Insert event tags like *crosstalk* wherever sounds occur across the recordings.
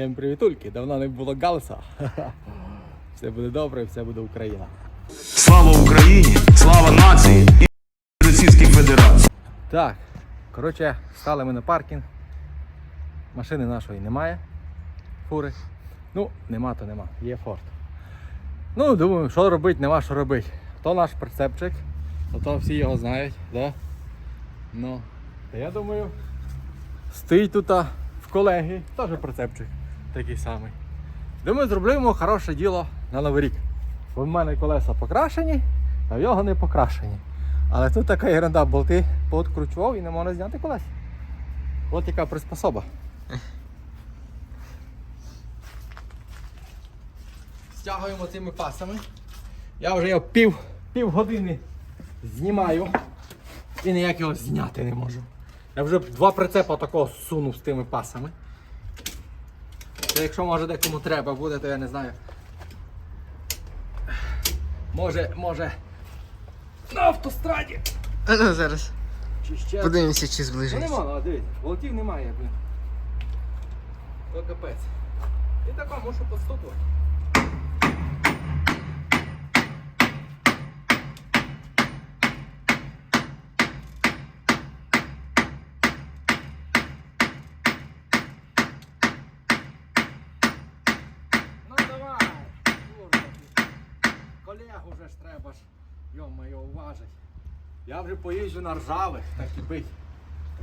Всім привітульки, давно не було галса. *laughs* Все буде добре, все буде Україна. Слава Україні! Слава нації і Російській Федерації! Так, коротше, стали ми на паркінг. Машини нашої немає. Фури. Ну, нема, то нема. Є форт. Ну, думаю, що робити, нема що робити. То наш прицепчик, то, всі його знають, да? Ну, та я думаю, стоїть тут в колеги, теж прицепчик такий самий. Думаю, зроблю йому хороше діло на Новий рік. Бо в мене колеса покрашені, а в його не покрашені. Але тут така ерунда, болти пооткручував і не можна зняти колес. От яка приспособа. Стягуємо цими пасами. Я вже його пів, пів години знімаю і ніяк його зняти не можу. Я вже два прицепа такого сунув з тими пасами. Це якщо може декому треба буде, то я не знаю. Може, може на автостраді. А ну зараз. Чи ще. Подивимося, чи Ну зближиться. нема, ну, дивіться, волотів немає, блін. То капець. І тако мушу постукувати. Йо-моє, уважить. Я вже поїжджу на ржавих, так і бить.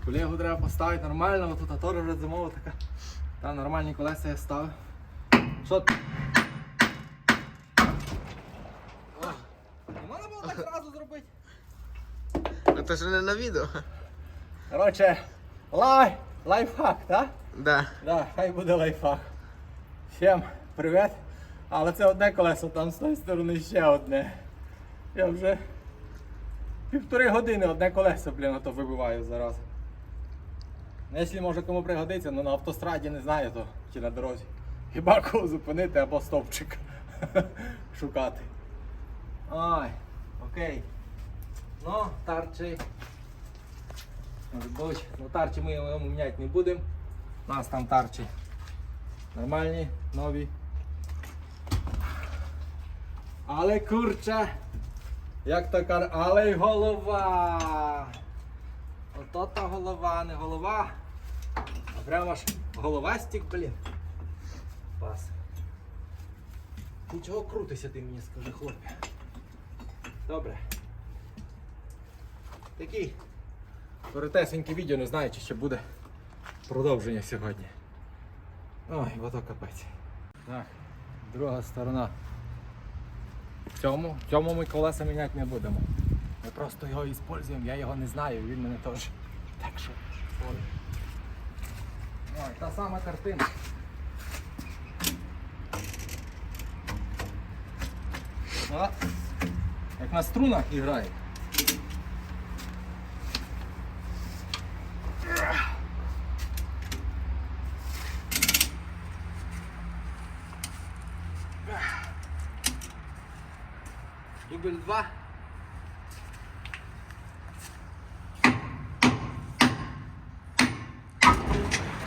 Колегу треба поставити нормально, тут а теж вже зимова така. Там нормальні колеса я ставив. Що? ти? Не можна було так одразу зробити. Ну то ж не на відео. Коротше, лай, лайфхак, так? Да. Да, хай буде лайфхак. Всім привіт. Але це одне колесо, там з тої сторони ще одне. Я вже півтори години одне колесо, блін, то вибиваю зараз. Ну, Якщо може кому пригодиться, ну на автостраді не знаю, то чи на дорозі. Хіба кого зупинити або стовпчик *laughs* шукати. Ой, окей. Ну, тарчі. Ну тарчі ми йому міняти не будемо. У нас там тарчі нормальні, нові. Але курче, як то кар, але й голова. Ото та голова, не голова. А прямо ж головастик, блін. Пас. Ти чого крутишся ти мені скажи, хлопці? Добре. Такий коротесеньке відео, не знаю, чи ще буде продовження сьогодні. Ой, ото капець. Так, друга сторона. В цьому, цьому ми колеса міняти не будемо. Ми просто його використовуємо, я його не знаю, він мене теж. Так що. Ой. Ой, та сама картина. А, як на струнах грає. Дубль 2.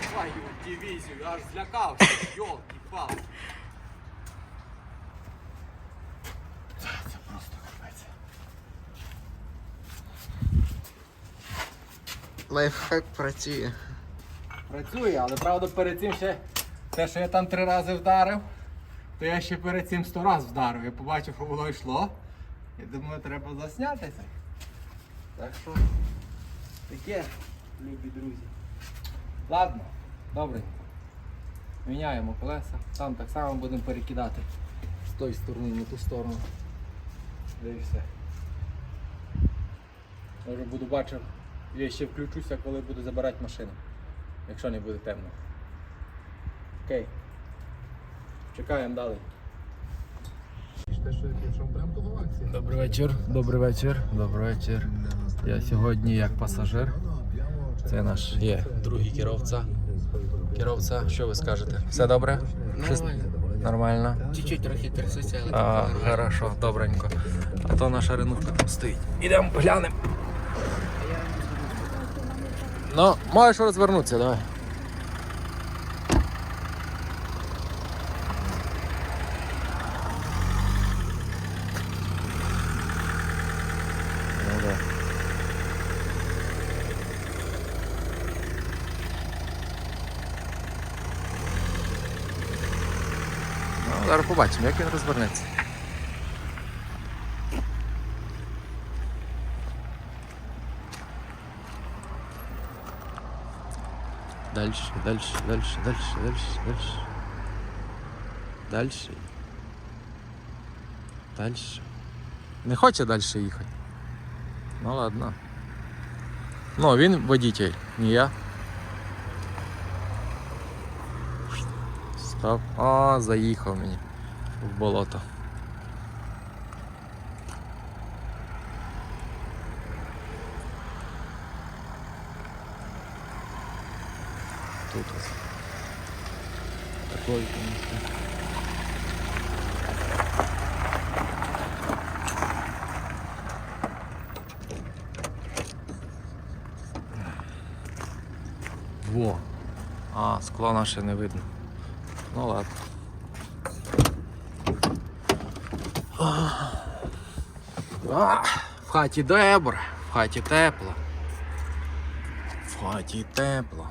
Твою дивізію, я аж злякався, йолки пал. Це просто капець. Лайфхак працює. Працює, але правда перед цим ще те, що я там три рази вдарив, то я ще перед цим сто раз вдарив. Я побачив, що воно йшло. Я думаю, треба засняти це. Так що таке, любі друзі. Ладно, добре. Міняємо колеса. Там так само будемо перекидати з тої сторони на ту сторону. Де і все. Може буду бачив, я ще включуся, коли буду забирати машину. Якщо не буде темно. Окей. Чекаємо далі. Добрий вечір, добрий вечір, добрий вечір. Я сьогодні як пасажир. Це наш є другий керовця. Керовця, що ви скажете? Все добре? Нормально. Нормально. Чуть-чуть трохи трясуться, але А, так хорошо, добренько. А то наша ринушка там стоїть. Ідемо глянемо. Ну, можеш розвернутися, давай. Зараз побачимо, як він розвернеться. Дальше, дальше, дальше, дальше, дальше, дальше. Дальше. Дальше. Не хоче далі їхати. Ну ладно. Ну, він водитель, не я. Став. А, заїхав мені в болото. Тут ось. Такой, конечно. Во. А, скло наше не видно. Ну ладно. А, в хаті добре, в хаті тепло. В хаті тепло.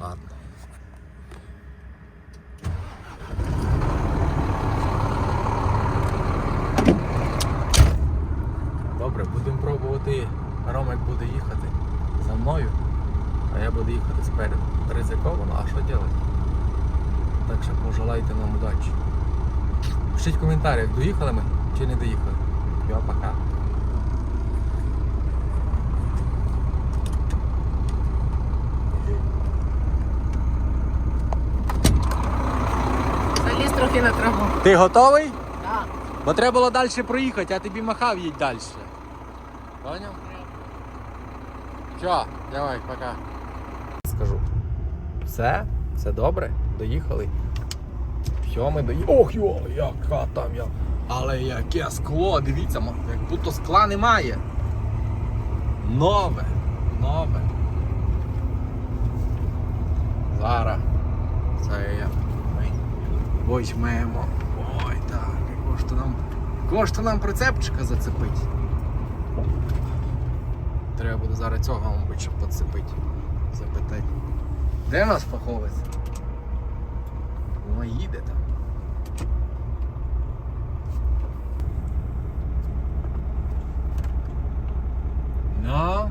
Ладно. Добре, будемо пробувати. Ромик буде їхати за мною, я буду їхати спереду. Ризиковано, а що робити? Так що пожелайте нам удачі. Пишіть в коментарях, доїхали ми чи не доїхали. Йо, пока. Заліз трохи на траву. Ти готовий? Так. Бо треба було далі проїхати, а тобі махав їдь далі. Поняв? Що, давай, пока. Скажу. Все, все добре, доїхали. Все, ми доїхали. Ох, йо, яка там я. Але яке скло, дивіться, як будто скла немає. Нове, нове. Зараз. Це я. Ми візьмемо. Ой, так, якого нам. Якого нам прицепчика зацепить. Треба буде зараз цього, мабуть, щоб підцепити. Запитати. Де нас фаховець? О, їде там. Ну.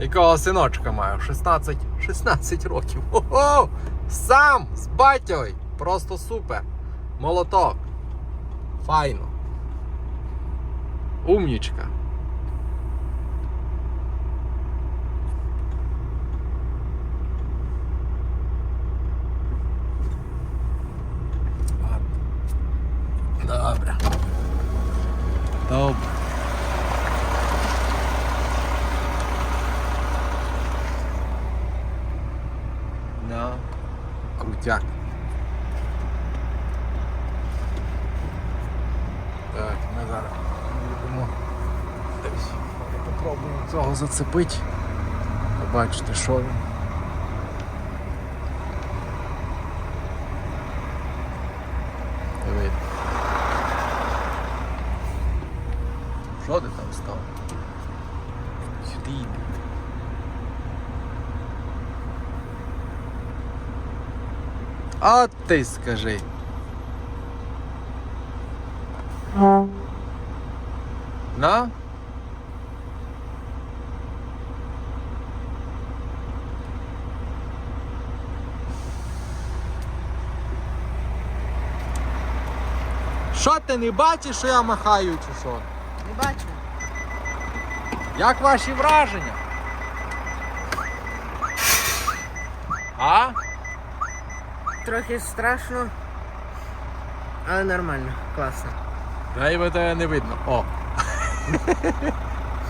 Якого синочка маю? 16, 16 років. Ого! Сам з батькою. Просто супер. Молоток. Файно. Умнічка. Ладно. Добре. Добре. Да. Крутяк. Так, ми зараз будемо попробуємо цього зацепити. Побачите, що він. Не видно. Що ти там став? Сюди йди. А ти скажи. На? Що ти не бачиш, що я махаю чи що? Не бачу. Як ваші враження? А? Трохи страшно. Але нормально, класно. Дай би тебе не видно. О.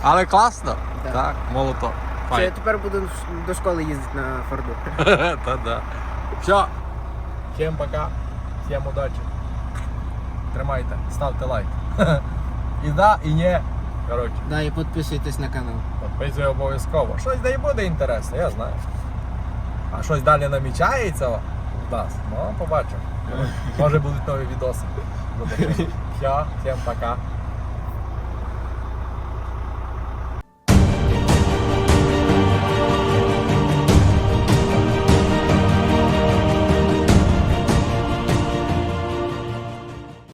Але класно? Так. Так, молоток. Це я тепер буду до школи їздити на Форду. *laughs* Та да. Все. Всім пока. Всім удачі. Тримайте, ставте лайк. *laughs* І да, і ні. Коротше, Да, і підписуйтесь на канал. підписуй обов'язково. Щось да і буде інтересно, я знаю. А щось далі намічається нас. Ну, побачимо. Може будуть нові відоси. *laughs* Все, всім пока.